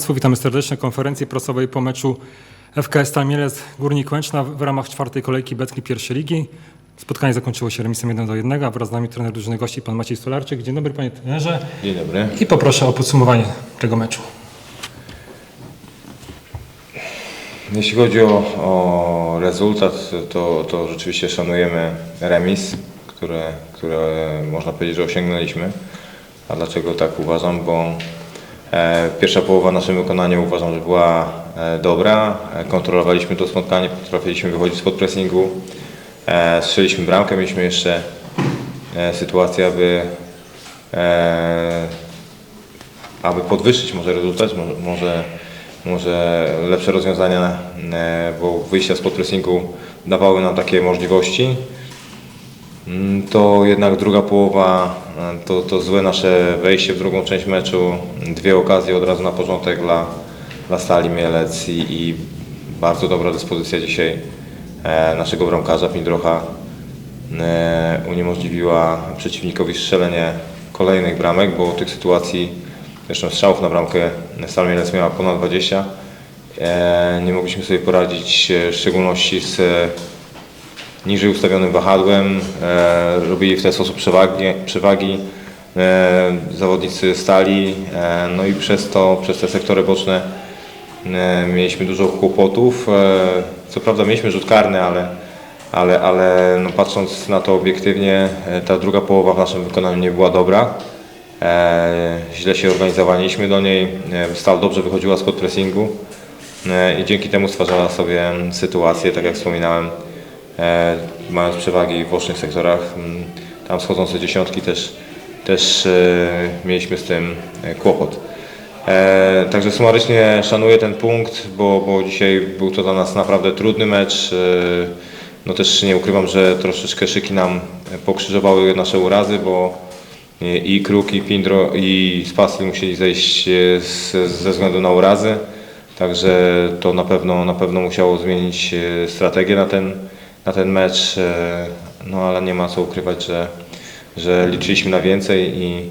Państwu, witamy serdecznie na konferencji prasowej po meczu FKS Stal Mielec Górnik Łęczna w ramach czwartej kolejki Betki pierwszej ligi. Spotkanie zakończyło się remisem 1 do 1, a wraz z nami trener drużyny gości pan Maciej Stolarczyk. Dzień dobry panie trenerze Dzień dobry. i poproszę o podsumowanie tego meczu. Jeśli chodzi o, o rezultat, to, to rzeczywiście szanujemy remis, które, które można powiedzieć, że osiągnęliśmy. A dlaczego tak uważam? Bo pierwsza połowa w naszym wykonaniu uważam, że była e, dobra. E, kontrolowaliśmy to spotkanie, potrafiliśmy wychodzić spod pressingu. E, strzeliśmy bramkę, mieliśmy jeszcze e, sytuację, aby e, aby podwyższyć może rezultat, może, może, lepsze rozwiązania, e, bo wyjścia spod pressingu dawały nam takie możliwości. Mm, To jednak druga połowa, e, to, to złe nasze wejście w drugą część meczu, dwie okazje od razu na początek dla, dla Stali Mielec i, i bardzo dobra dyspozycja dzisiaj e, naszego bramkarza Pindrocha e, uniemożliwiła przeciwnikowi strzelenie kolejnych bramek, bo tych sytuacji, zresztą strzałów na bramkę Stal Mielec miała ponad 20. E, Nie mogliśmy sobie poradzić w szczególności z niżej ustawionym wahadłem. E, Robili w ten sposób przewagi, przewagi e, zawodnicy stali, e, no i przez to, przez te sektory boczne e, mieliśmy dużo kłopotów. E, Co prawda mieliśmy rzut karny, ale, ale, ale no patrząc na to obiektywnie, e, ta druga połowa w naszym wykonaniu nie była dobra. E, Źle się organizowaliśmy do niej, e, Stal dobrze wychodziła spod pressingu e, i dzięki temu stwarzała sobie sytuację, tak jak wspominałem, mając przewagi w bocznych sektorach. Tam schodzące dziesiątki też, też e, mieliśmy z tym e, kłopot. E, Także sumarycznie szanuję ten punkt, bo, bo dzisiaj był to dla nas naprawdę trudny mecz. E, No też nie ukrywam, że troszeczkę szyki nam pokrzyżowały nasze urazy, bo i Kruk, i Pindro, i Spasli musieli zejść e, z, ze względu na urazy. Także to na pewno, na pewno musiało zmienić e, strategię na ten, na ten mecz. e, No ale nie ma co ukrywać, że, że liczyliśmy na więcej i,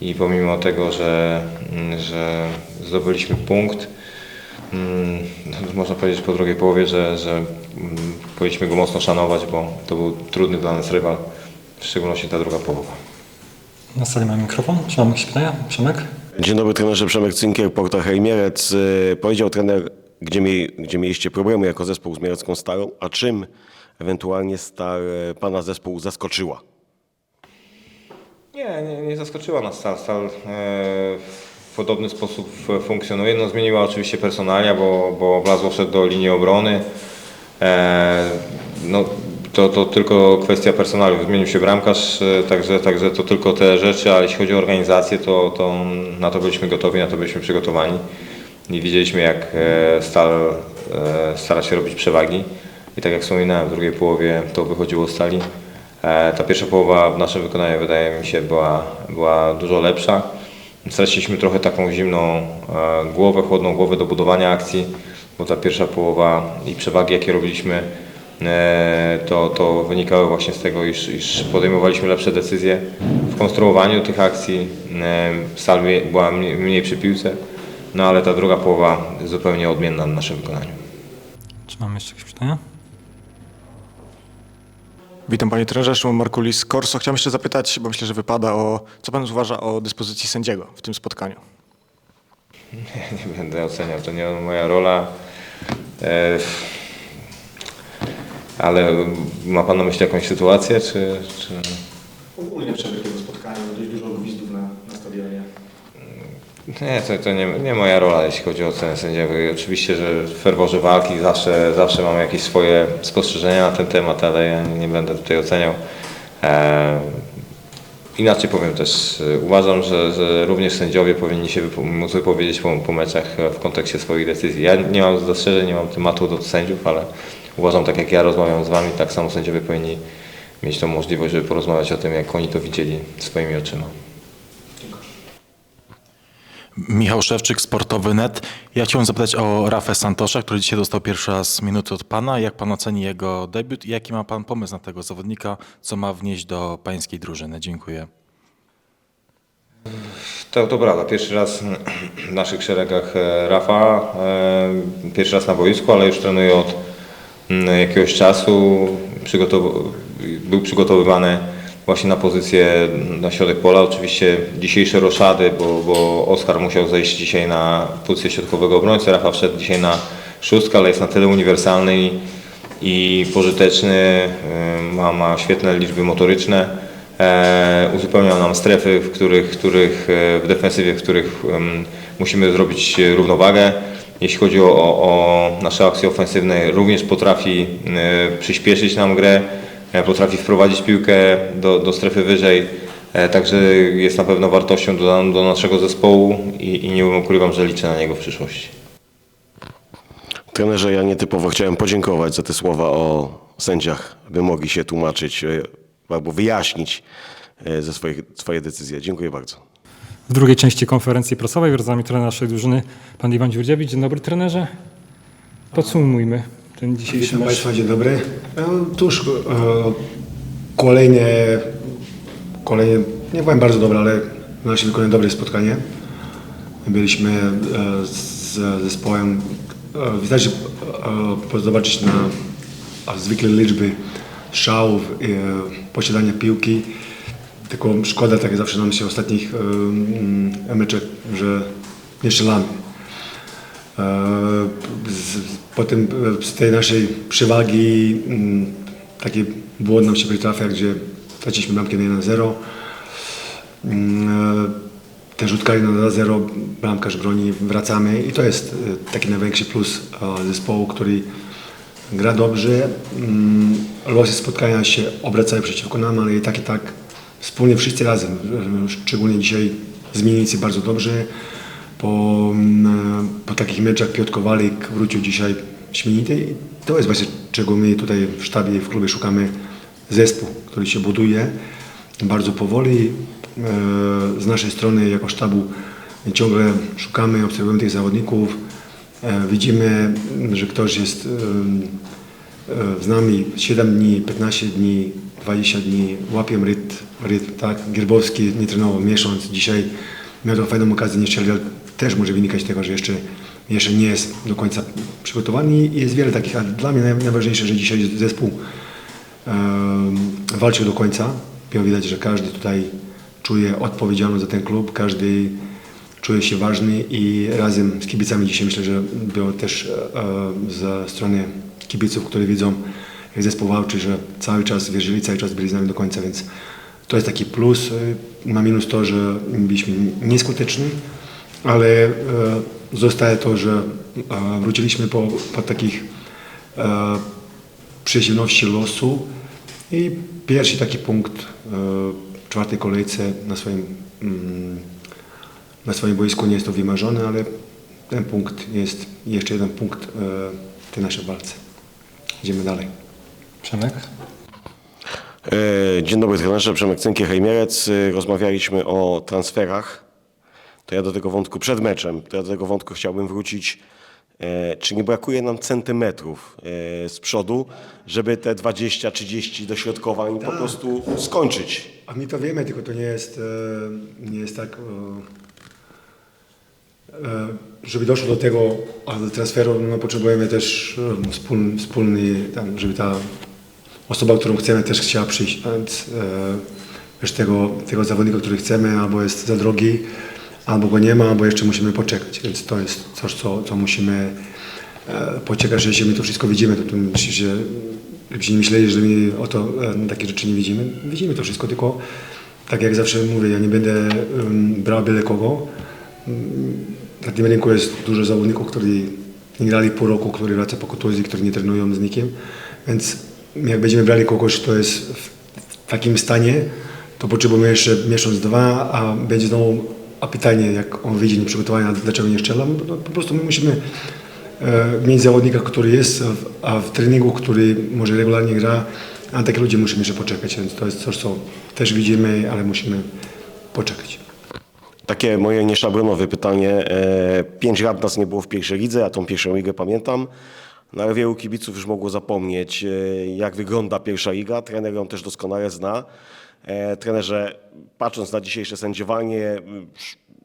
i pomimo tego, że, mm, że zdobyliśmy punkt, mm, no, można powiedzieć po drugiej połowie, że, że mm, powinniśmy go mocno szanować, bo to był trudny dla nas rywal, w szczególności ta druga połowa. Na sali mamy mikrofon. Czy mamy jakieś pytania? Przemek? Dzień dobry, trenerze Przemek Cynkier, Porta Hejmierec. Y, Powiedział trener, gdzie, mie, gdzie mieliście problemy jako zespół z Mielecką Starą, a czym ewentualnie Star e, pana zespół zaskoczyła? Nie, nie, nie zaskoczyła nas Stal. Stal e, w podobny sposób f- funkcjonuje. No, zmieniła oczywiście personalia, bo, bo Blazło wszedł do linii obrony. E, no, to, to tylko kwestia personaliów. Zmienił się bramkarz, e, także, także to tylko te rzeczy, ale jeśli chodzi o organizację, to, to na to byliśmy gotowi, na to byliśmy przygotowani. I widzieliśmy, jak e, Stal e, stara się robić przewagi. I tak jak wspominałem, w drugiej połowie to wychodziło z Stali. E, Ta pierwsza połowa w naszym wykonaniu wydaje mi się była, była dużo lepsza. Straciliśmy trochę taką zimną e, głowę, chłodną głowę do budowania akcji, bo ta pierwsza połowa i przewagi jakie robiliśmy e, to, to wynikały właśnie z tego, iż, iż podejmowaliśmy lepsze decyzje w konstruowaniu tych akcji. Mniej- była mniej, mniej przy piłce, no ale ta druga połowa zupełnie odmienna w naszym wykonaniu. Czy mamy jeszcze jakieś pytania? Witam panie trenerze, Szymon Markulis Korso. Chciałem jeszcze zapytać, bo myślę, że wypada o, co pan uważa o dyspozycji sędziego w tym spotkaniu? Nie będę oceniał, to nie moja rola. E, ale ma Pan na myśli jakąś sytuację, czy... czy... Ogólnie przebieg tego spotkania, dość dużo gwizdów na, na stadionie. Nie, to, to nie, nie moja rola, jeśli chodzi o ocenę sędziego. I oczywiście, że w ferworze walki zawsze, zawsze mam jakieś swoje spostrzeżenia na ten temat, ale ja nie, będę tutaj oceniał. E, inaczej powiem też, e, uważam, że, że również sędziowie powinni się móc wypowiedzieć po, po meczach e, w kontekście swoich decyzji. Ja nie mam zastrzeżeń, nie mam tematu do sędziów, ale uważam, tak jak ja rozmawiam z Wami, tak samo sędziowie powinni mieć tą możliwość, żeby porozmawiać o tym, jak oni to widzieli swoimi oczyma. Michał Szewczyk, Sportowy Net. Ja chciałem zapytać o Rafę Santosza, który dzisiaj dostał pierwszy raz minuty od Pana. Jak Pan oceni jego debiut i jaki ma Pan pomysł na tego zawodnika, co ma wnieść do Pańskiej drużyny? Dziękuję. To, to prawda, pierwszy raz w naszych szeregach e, Rafa, e, pierwszy raz na boisku, ale już trenuje od mm, jakiegoś czasu. Przygotow- był przygotowywany właśnie na pozycję na środek pola. Oczywiście dzisiejsze roszady, bo, bo Oskar musiał zejść dzisiaj na pozycję środkowego obrońcy, Rafa wszedł dzisiaj na szóstkę, ale jest na tyle uniwersalny i, i pożyteczny, e, ma, ma świetne liczby motoryczne. E, uzupełniał nam strefy, w których, których e, w defensywie, w których em, musimy zrobić równowagę. Jeśli chodzi o, o, nasze akcje ofensywne, również potrafi e, przyspieszyć nam grę, potrafi wprowadzić piłkę do, do strefy wyżej. E, Także jest na pewno wartością dodaną do naszego zespołu i, i nie ukrywam, że liczę na niego w przyszłości. Trenerze, ja nietypowo chciałem podziękować za te słowa o sędziach, by mogli się tłumaczyć e, albo wyjaśnić e, ze swoich, swoje decyzje. Dziękuję bardzo. W drugiej części konferencji prasowej wraz z nami trener naszej drużyny, pan Iwan Dziurdziewicz. Dzień dobry trenerze. Podsumujmy ten dzisiejszy Witam mecz. Państwa, dzień dobry. E, Tuż e, kolejne, kolejne, nie powiem bardzo dobre, ale na razie wykonane dobre spotkanie. Byliśmy e, z zespołem, e, widać, że e, zobaczyć na a zwykle liczby strzałów, e, posiadania piłki. Tylko szkoda, tak jak zawsze nam się ostatnich e, meczach, że nie strzelamy. E, potem e, z tej naszej przewagi mm, taki błąd nam się przytrafia, gdzie traciliśmy bramkę na 1-0. Mm, e, Ten rzut karny na 0, bramkarz broni, wracamy i to jest taki największy plus zespołu, który gra dobrze. Mm, Losy spotkania się obracają przeciwko nam, ale i tak i tak wspólnie wszyscy razem, szczególnie dzisiaj zmiennicy bardzo dobrze. Po, mm, po takich meczach Piotr Kowalik wrócił dzisiaj śmienity i to jest właśnie czego my tutaj w sztabie w klubie szukamy zespół, który się buduje bardzo powoli. E, Z naszej strony jako sztabu ciągle szukamy, obserwujemy tych zawodników. E, Widzimy, że ktoś jest e, z nami 7 dni, 15 dni, 20 dni, łapią rytm, rytm tak. Gierbowski nie trenował miesiąc, dzisiaj miał fajną okazję, nie strzelił, też może wynikać z tego, że jeszcze, jeszcze nie jest do końca przygotowany i jest wiele takich, ale dla mnie naj- najważniejsze, że dzisiaj zespół em, walczył do końca. Było widać, że każdy tutaj czuje odpowiedzialność za ten klub, każdy czuje się ważny i razem z kibicami dzisiaj myślę, że było też e, ze strony kibiców, którzy widzą, jak zespół walczy, że cały czas wierzyli, cały czas byli z nami do końca, więc to jest taki plus. e, Na minus to, że byliśmy nieskuteczni, ale e, zostaje to, że e, wróciliśmy po, po takich e, przeciwności losu i pierwszy taki punkt e, w czwartej kolejce na swoim, mm, na swoim boisku nie jest to wymarzone, ale ten punkt jest jeszcze jeden punkt e, w tej naszej walce. Idziemy dalej. Przemek. Dzień dobry trenerze, Przemek Cynkier, Hejmierec. E, Rozmawialiśmy o transferach. To ja do tego wątku przed meczem, to ja do tego wątku chciałbym wrócić. E, Czy nie brakuje nam centymetrów e, z przodu, żeby te 20-30 dośrodkowań po prostu skończyć? A my to wiemy, tylko to nie jest, e, nie jest tak, żeby doszło do tego a do transferu, no potrzebujemy też wspólny, wspólny tam, żeby ta osoba, którą chcemy też chciała przyjść, więc wiesz, tego, tego zawodnika, który chcemy, albo jest za drogi, albo go nie ma, albo jeszcze musimy poczekać, więc to jest coś, co, co musimy e, poczekać, że my to wszystko widzimy, to, to myślę, że Żebyście nie myśleli, że my o to e, takie rzeczy nie widzimy. Widzimy to wszystko, tylko tak jak zawsze mówię, ja nie będę brał byle kogo. Mm, Na tym rynku jest dużo zawodników, którzy nie grali pół roku, którzy wraca po kontuzji, którzy nie trenują z nikim. Więc jak będziemy brali kogoś, kto jest w takim stanie, to potrzebujemy jeszcze miesiąc, dwa, a będzie znowu a pytanie, jak on wyjdzie nieprzygotowania, dlaczego nie strzela, no, po prostu my musimy e, mieć zawodnika, który jest, w- a w treningu, który może regularnie gra, a takie ludzie musimy jeszcze poczekać, więc to jest coś, co też widzimy, ale musimy poczekać. Takie moje nieszablonowe pytanie. E, Pięć lat nas nie było w pierwszej lidze, ja tą pierwszą ligę pamiętam. No wielu kibiców już mogło zapomnieć, e, jak wygląda pierwsza liga. Trener ją też doskonale zna. E, Trenerze, patrząc na dzisiejsze sędziowanie,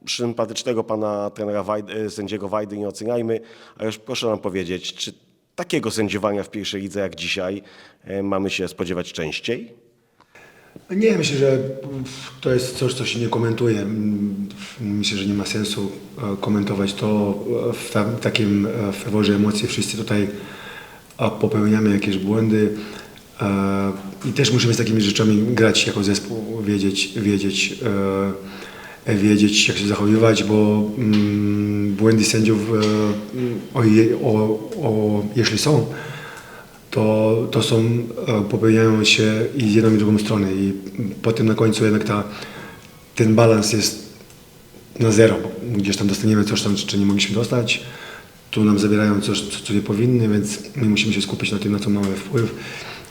sympatycznego pana trenera e, sędziego Wajdy nie oceniajmy, a już proszę nam powiedzieć, czy takiego sędziowania w pierwszej lidze jak dzisiaj e, mamy się spodziewać częściej? Nie, myślę, że to jest coś, co się nie komentuje. Myślę, że nie ma sensu komentować to w takim ferworze emocji. Wszyscy tutaj popełniamy jakieś błędy i też musimy z takimi rzeczami grać jako zespół, wiedzieć, wiedzieć, e, wiedzieć jak się zachowywać, bo mm, błędy sędziów, e, o, je- o, o, jeśli są, to, to są, e, popełniają się i z jedną i drugą stronę i potem na końcu jednak ta, ten balans jest na zero, gdzieś tam dostaniemy coś tam, czy nie mogliśmy dostać, tu nam zabierają coś, co, co nie powinny, więc my musimy się skupić na tym, na co mamy wpływ,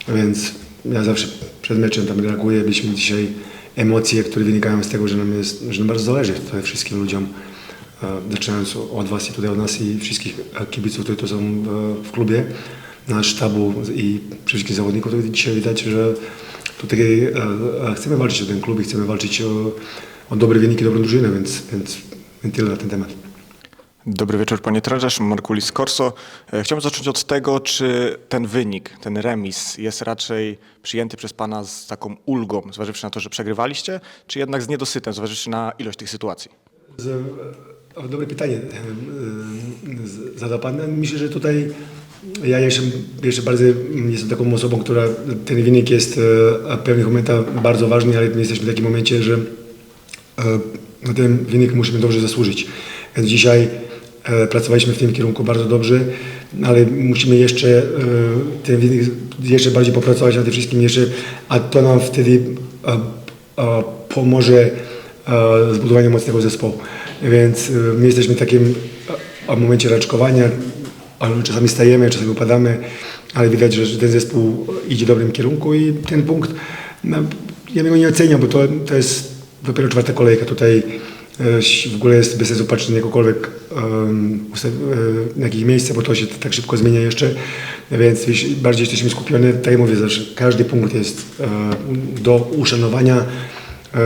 więc ja zawsze przed meczem tam reaguję, byliśmy dzisiaj emocje, które wynikają z tego, że nam, jest, że nam bardzo zależy tutaj wszystkim ludziom, e, zaczynając od Was i tutaj od nas i wszystkich kibiców, którzy tu są e, w klubie, na sztabu i wszystkich zawodników, to dzisiaj widać, że tutaj e, chcemy walczyć o ten klub i chcemy walczyć o, o dobre wyniki, dobrą drużynę, więc, więc tyle na ten temat. Dobry wieczór panie trenerze, Markulis Corso. E, Chciałbym zacząć od tego, czy ten wynik, ten remis jest raczej przyjęty przez pana z taką ulgą, zważywszy na to, że przegrywaliście, czy jednak z niedosytem, zważywszy na ilość tych sytuacji? O, dobre pytanie e, e, zadał Pan. Myślę, że tutaj ja jeszcze, jeszcze bardzo jestem taką osobą, która ten wynik jest e, w pewnych momentach bardzo ważny, ale my jesteśmy w takim momencie, że e, na ten wynik musimy dobrze zasłużyć. Więc dzisiaj e, pracowaliśmy w tym kierunku bardzo dobrze, ale musimy jeszcze e, jeszcze bardziej popracować nad tym wszystkim jeszcze, a to nam wtedy e, e, pomoże e, zbudowanie mocnego zespołu. Więc e, my jesteśmy w takim e, momencie raczkowania, czasami stajemy, czasami upadamy, ale widać, że ten zespół idzie w dobrym kierunku i ten punkt, no, ja go nie oceniał, bo to, to jest dopiero czwarta kolejka. Tutaj e, w ogóle jest bez sensu patrzeć na jakiekolwiek ustaw- e, na jakieś miejsce, bo to się tak szybko zmienia jeszcze, więc bardziej jesteśmy skupione, tak jak mówię, zawsze każdy punkt jest e, do uszanowania. E,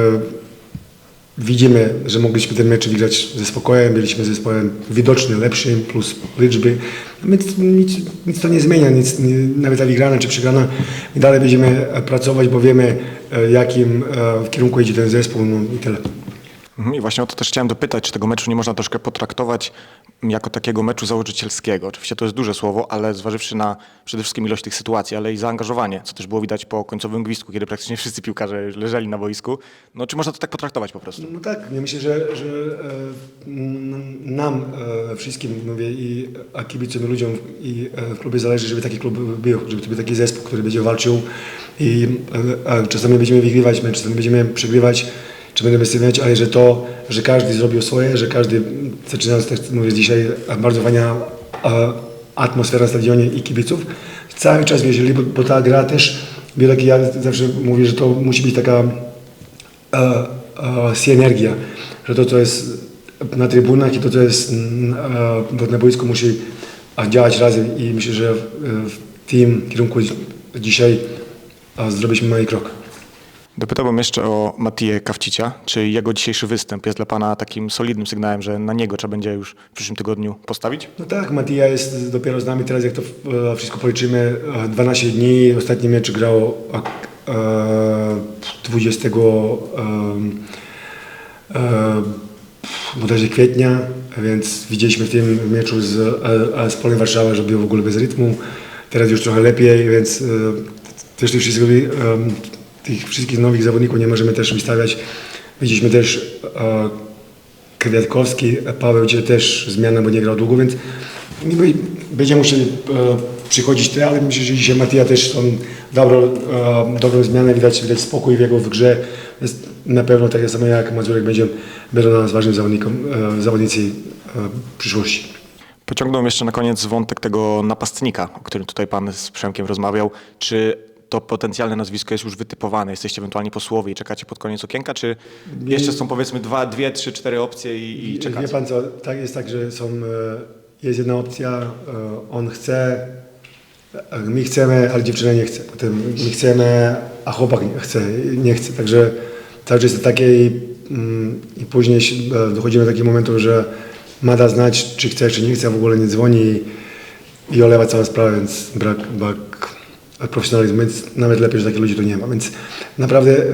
Widzimy, że mogliśmy ten mecz wygrać ze spokojem, byliśmy zespołem widocznie lepszym, plus liczby. Nic, nic, nic to nie zmienia, nic, nie, nawet ta wygrana czy przegrana. I dalej będziemy e, pracować, bo wiemy, e, jakim e, w kierunku idzie ten zespół no i tyle. Mhm, I właśnie o to też chciałem dopytać, czy tego meczu nie można troszkę potraktować jako takiego meczu założycielskiego. Oczywiście to jest duże słowo, ale zważywszy na przede wszystkim ilość tych sytuacji, ale i zaangażowanie, co też było widać po końcowym gwizdku, kiedy praktycznie wszyscy piłkarze leżeli na boisku. No czy można to tak potraktować po prostu? No tak, ja myślę, że, że e, nam e, wszystkim, mówię i a kibicom ludziom i e, w klubie zależy, żeby taki klub był, żeby to był taki zespół, który będzie walczył i czasami będziemy wygrywać czasami będziemy przegrywać, czy będziemy wystawiać, ale że to, że każdy zrobił swoje, że każdy, zaczynając tak mówię dzisiaj, bardzo fajna e, atmosfera na stadionie i kibiców, cały czas wierzyli, bo, bo ta gra też, taki, ja zawsze mówię, że to musi być taka e, e, synergia, że to, co jest na trybunach i to, co jest mm, e, na boisku musi działać razem i myślę, że w, w tym kierunku dzisiaj e, zrobiliśmy mały krok. Dopytałbym jeszcze o Matiję Kawcicia. Czy jego dzisiejszy występ jest dla Pana takim solidnym sygnałem, że na niego trzeba będzie już w przyszłym tygodniu postawić? No tak, Matija jest dopiero z nami teraz, jak to e, wszystko policzymy, e, 12 dni, ostatni mecz grał e, e, 20 e, e, kwietnia, więc widzieliśmy w tym meczu z, e, e, z Polem Warszawa, że był w ogóle bez rytmu. Teraz już trochę lepiej, więc e, też e, tych wszystkich nowych zawodników nie możemy też wystawiać. Widzieliśmy też e, Kwiatkowski, Paweł dzisiaj też zmiana, bo nie grał długo, więc my będziemy musieli e, przychodzić te, ale myślę, że dzisiaj Matija też on dobrą, e, dobrą zmianę, widać, widać spokój w jego w grze. Jest na pewno tak samo jak Mazurek będzie, będą dla nas ważnym zawodnikom, e, zawodnicy e, przyszłości. Pociągnąłem jeszcze na koniec wątek tego napastnika, o którym tutaj Pan z Przemkiem rozmawiał. Czy to potencjalne nazwisko jest już wytypowane? Jesteście ewentualnie po słowie i czekacie pod koniec okienka, czy jeszcze są powiedzmy dwa, dwie, trzy, cztery opcje i, i Wie czekacie? pan co, tak jest tak, że są, e, jest jedna opcja, e, on chce, e, my chcemy, ale dziewczyna nie chce. Potem my chcemy, a chłopak nie chce, nie chce. Także cały czas jest takie i mm, i później dochodzimy do takiego momentu, że ma da znać, czy chce, czy nie chce, w ogóle nie dzwoni i, i olewa całą sprawę, więc brak, brak profesjonalizmu, więc nawet lepiej, że takich ludzi tu nie ma. Więc naprawdę e,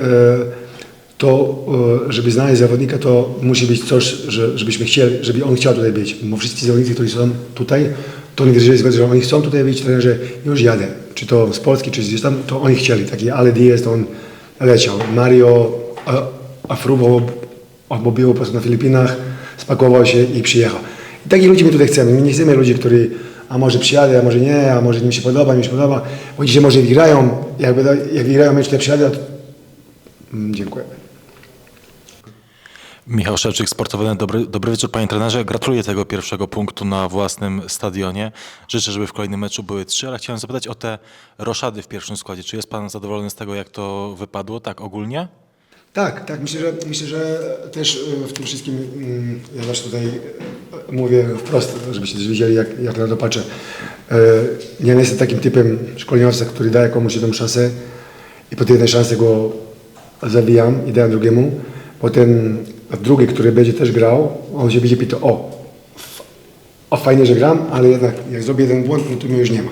to, e, żeby znaleźć zawodnika, to musi być coś, że, żebyśmy chcieli, żeby on chciał tutaj być. Bo wszyscy zawodnicy, którzy są tutaj, to oni wierzyli, że oni chcą tutaj być, trenerze, już jadę. Czy to z Polski, czy gdzieś tam, to oni chcieli. Taki Ale Diaz, to on leciał. Mario Afrubo, bo był po prostu na Filipinach, spakował się i przyjechał. I takich ludzi my tutaj chcemy. My nie chcemy ludzi, którzy a może przyjadę, a może nie, a może mi się podoba, mi się podoba. Bo dzisiaj może wygrają, jak, jak wygrają ja przyjadę, to... Mm, Dziękuję. Michał Szewczyk, Sportowy. Dobry, dobry wieczór panie trenerze. Gratuluję tego pierwszego punktu na własnym stadionie. Życzę, żeby w kolejnym meczu były trzy, ale chciałem zapytać o te roszady w pierwszym składzie. Czy jest pan zadowolony z tego, jak to wypadło, tak ogólnie? Tak, tak. Myślę, że, myślę, że też e, w tym wszystkim, mm, ja zawsze tutaj e, mówię wprost, żebyście też wiedzieli, jak, jak na to patrzę. E, Ja nie jestem takim typem szkoleniowca, który daje komuś jedną szansę i po tej jednej szansy go zawijam i daję drugiemu. Potem drugi, który będzie też grał, on się będzie pytał, o, o fajnie, że gram, ale jednak jak zrobię jeden błąd, no to mnie już nie ma.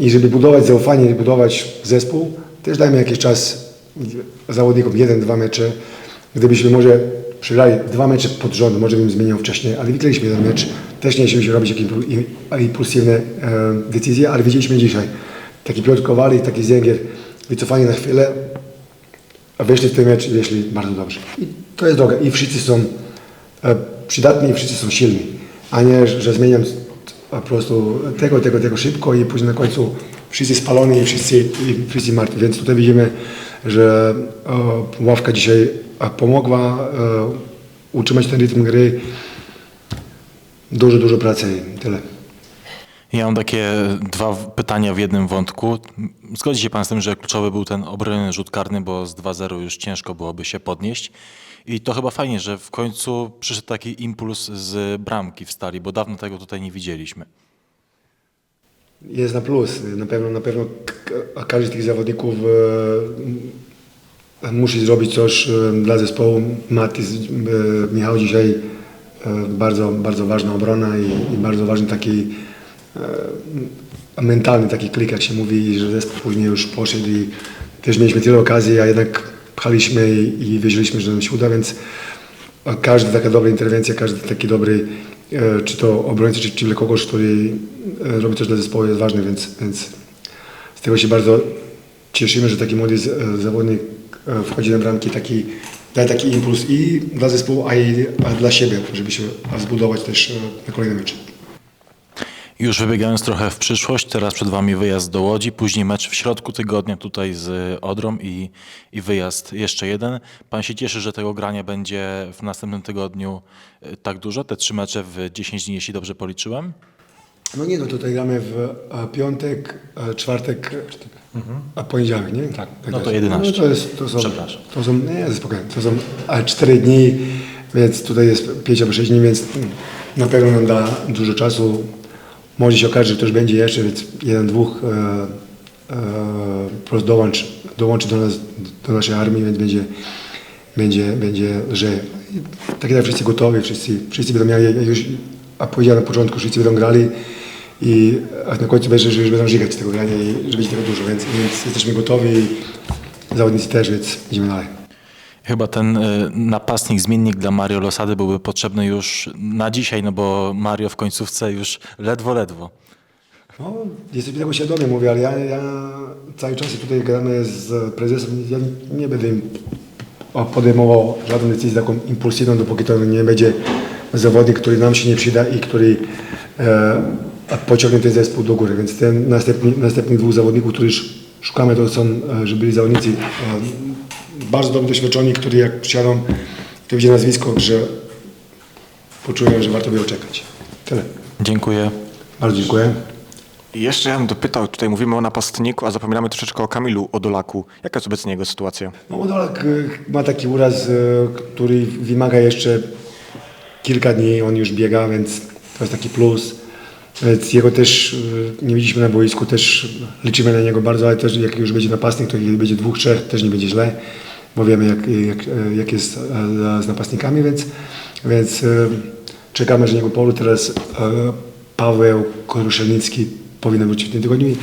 I żeby budować zaufanie, budować zespół, też dajmy jakiś czas zawodnikom, jeden, dwa mecze. Gdybyśmy może przegrali dwa mecze pod rząd, może bym zmieniał wcześniej, ale wygraliśmy jeden mecz. Też nie chcieliśmy robić jakieś impu- im- impulsywne e, decyzje, ale widzieliśmy dzisiaj. Taki Piotr Kowalik, taki Zęgier, wycofani na chwilę, a weszli w ten mecz i weszli bardzo dobrze. I to jest droga. I wszyscy są e, przydatni i wszyscy są silni, a nie, że zmieniam po prostu tego, tego, tego szybko i później na końcu wszyscy spaloni i wszyscy, i wszyscy martwi. Więc tutaj widzimy, że e, ławka dzisiaj pomogła e, utrzymać ten rytm gry. Dużo, dużo pracy i tyle. Ja mam takie dwa pytania w jednym wątku. Zgodzi się pan z tym, że kluczowy był ten obroniony rzut karny, bo z 2-0 już ciężko byłoby się podnieść. I to chyba fajnie, że w końcu przyszedł taki impuls z bramki w stali, bo dawno tego tutaj nie widzieliśmy. Jest na plus. Na pewno, na pewno każdy z tych zawodników e, musi zrobić coś e, dla zespołu. Matis, e, Michał dzisiaj bardzo, bardzo ważna obrona i, i bardzo ważny taki mentalny taki klik, jak się mówi, że zespół później już poszedł i też mieliśmy tyle okazji, a jednak pchaliśmy i, i wierzyliśmy, że nam się uda, więc każda taka dobra interwencja, każdy taki dobry, czy to obrońca, czy, czy kogoś, który e, robi coś dla zespołu jest ważny, więc, więc z tego się bardzo cieszymy, że taki młody e, zawodnik e, wchodzi na bramki, taki, daje taki impuls i dla zespołu, a i a dla siebie, żeby się zbudować też e, na kolejny mecz. Już wybiegając trochę w przyszłość, teraz przed Wami wyjazd do Łodzi, później mecz w środku tygodnia tutaj z Odrą i, i wyjazd jeszcze jeden. Pan się cieszy, że tego grania będzie w następnym tygodniu e, tak dużo, te trzy mecze w 10 dni, jeśli dobrze policzyłem? No nie, no tutaj gramy w e, piątek, e, czwartek, a poniedziałek, nie? Tak. No to jest. 11. No to, jest, to są, Przepraszam. To są, nie, spokojnie, to są e, cztery dni, więc tutaj jest pięć albo sześć dni, więc na pewno nam da dużo czasu. Może się okaże, że już będzie jeszcze, więc jeden, dwóch e, e, po prostu dołącz, dołączy do nas, do naszej armii, więc będzie, będzie, będzie. I Tak jak wszyscy gotowi, wszyscy, wszyscy będą mieli, jak już, a powiedziałem na początku, wszyscy będą grali i a na końcu będzie, że już będą żygać z tego grania i że będzie tego dużo, więc, więc jesteśmy gotowi zawodnicy też, więc idziemy dalej. Chyba ten e, napastnik, zmiennik dla Mario Losady byłby potrzebny już na dzisiaj, no bo Mario w końcówce już ledwo, ledwo. No, jesteśmy tego świadomi, mówię, ale ja, ja cały czas tutaj gadamy z prezesem, ja nie będę podejmował żadną decyzję taką impulsywną, dopóki to nie będzie zawodnik, który nam się nie przyda i który e, pociągnie ten zespół do góry. Więc ten następny, następnych dwóch zawodników, których szukamy, to są, e, że byli zawodnicy e, bardzo dobrze doświadczeni, którzy jak przyjadą, to widzę nazwisko, że poczują, że warto było czekać. Tyle. Dziękuję. Bardzo dziękuję. I jeszcze ja bym dopytał, tutaj mówimy o napastniku, a zapominamy troszeczkę o Kamilu Odolaku. Jaka jest obecnie jego sytuacja? No Modolak y, ma taki uraz, y, który wymaga jeszcze kilka dni, on już biega, więc to jest taki plus. Więc jego też y, nie widzieliśmy na boisku, też liczymy na niego bardzo, ale też jak już będzie napastnik, to będzie dwóch, trzech, też nie będzie źle. Bo wiemy jak, jak, jak jest e, z napastnikami, więc, więc e, czekamy, że niego polu teraz e, Paweł Koruszelnicki powinien wrócić w tym tygodniu i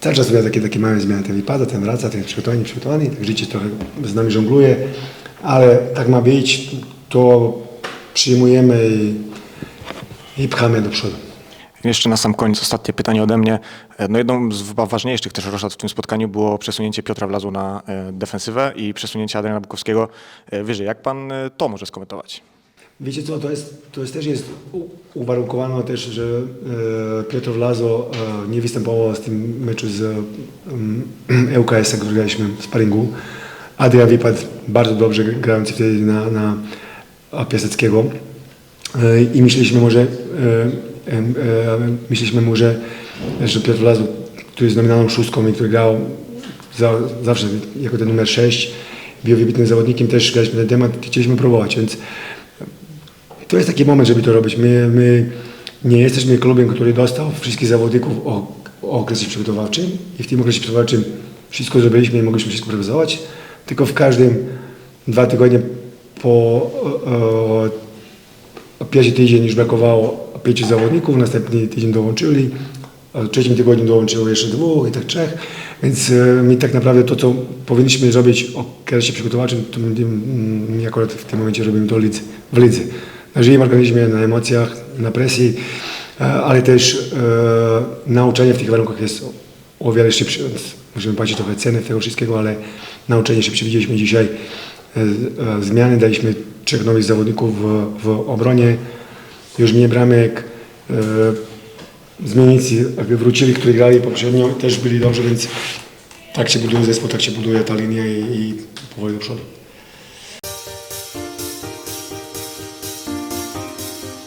cały czas takie, takie małe zmiany, ten wypada, ten wraca, ten przygotowany, przygotowany, tak życie trochę z nami żongluje, ale tak ma być, to przyjmujemy i, i pchamy do przodu. Jeszcze na sam koniec ostatnie pytanie ode mnie. E, No jedną z ważniejszych też roszad w tym spotkaniu było przesunięcie Piotra Wlazu na e, defensywę i przesunięcie Adriana Bukowskiego e, wyżej. Jak pan e, to może skomentować? Wiecie co, to jest, to jest też jest uwarunkowane też, że e, Piotr Wlazo e, nie występował w tym meczu z um, ŁKS, który graliśmy w sparingu. Adrian wypadł bardzo dobrze grając wtedy na, na Piaseckiego e, i myśleliśmy może, e, e, e, myśleliśmy może, że Piotr Wlazo, który jest nominalną szóstką i który grał za, zawsze jako ten numer 6, był wybitnym zawodnikiem, też graliśmy ten temat i chcieliśmy próbować, więc to jest taki moment, żeby to robić. My, my nie jesteśmy klubem, który dostał wszystkich zawodników o, o okresie przygotowawczym i w tym okresie przygotowawczym wszystko zrobiliśmy i mogliśmy wszystko realizować, tylko w każdym dwa tygodnie po e, e, pierwszy tydzień już brakowało pięciu zawodników, następny tydzień dołączyli, w trzecim tygodniu dołączyło jeszcze dwóch i tak trzech, więc e, my tak naprawdę to, co powinniśmy zrobić w okresie przygotowawczym, to my, my akurat w tym momencie robimy to w lidze. Na żywym organizmie, na emocjach, na presji, e, ale też e, nauczanie w tych warunkach jest o wiele szybsze, więc musimy płacić trochę ceny tego wszystkiego, ale nauczenie szybsze. Widzieliśmy dzisiaj e, e, zmiany, daliśmy trzech nowych zawodników w, w obronie, już mniej bramek, e, zmiennicy jakby wrócili, którzy grali poprzednio, też byli dobrze, więc tak się buduje zespół, tak się buduje ta linia i, i powoli do przodu.